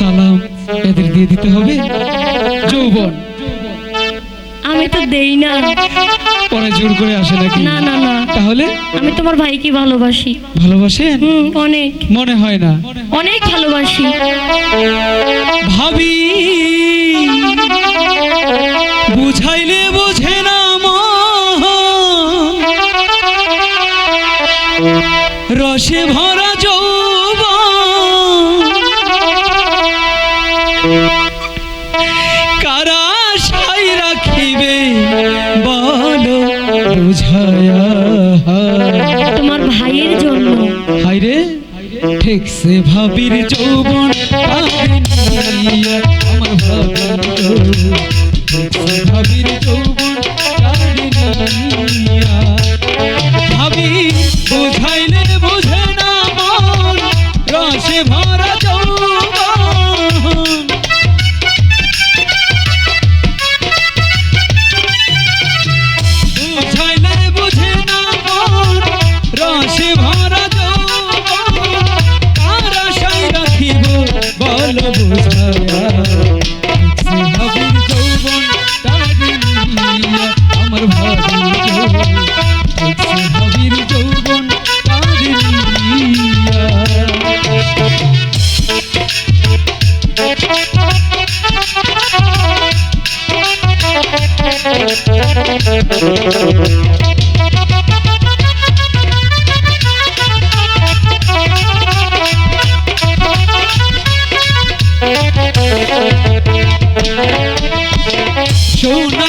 সালাম এদের দিয়ে দিতে হবে। যৌবন। আমি তো দেই না। পরে জোর করে আসে নাকি? না না না। তাহলে? আমি তোমার ভাইকে ভালোবাসি। ভালোবাসে হুম অনেক। মনে হয় না? অনেক ভালোবাসি। ভাবি। দেখছে ভাবির যৌবন আমার ভাবির যৌবন সোনা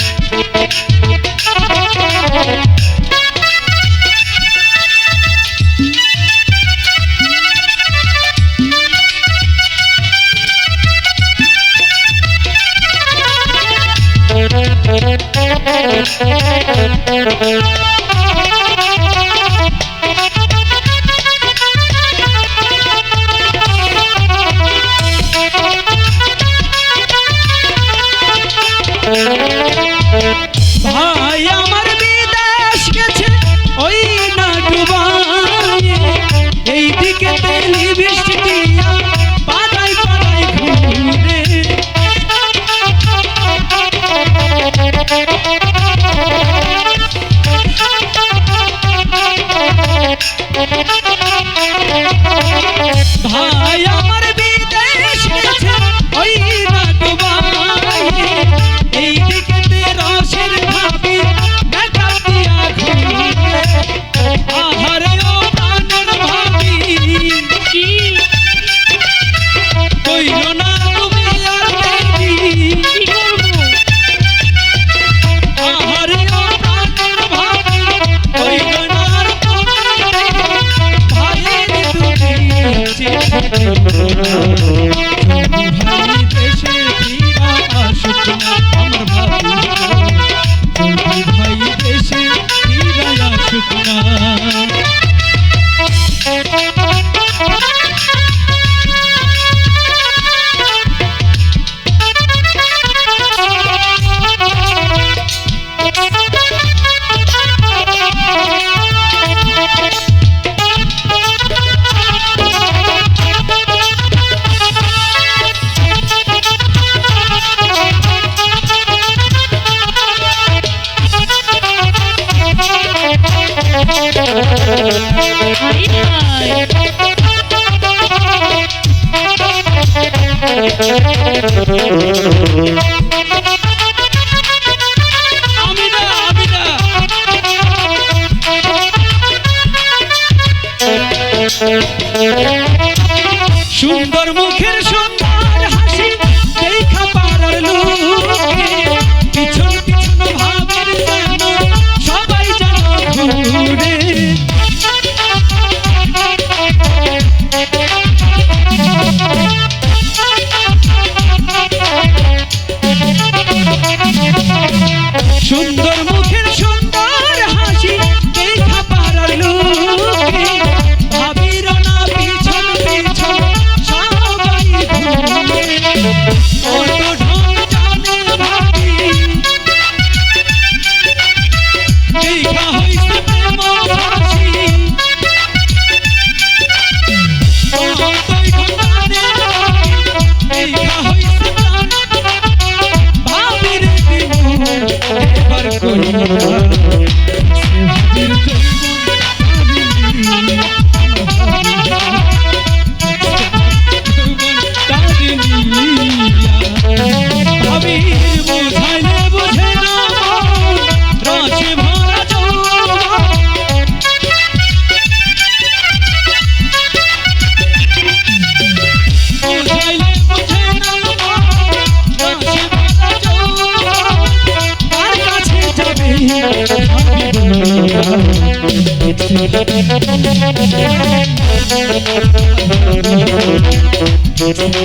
Thank you. Thank you. সুন্দর মুখের সুন্দর যৌবন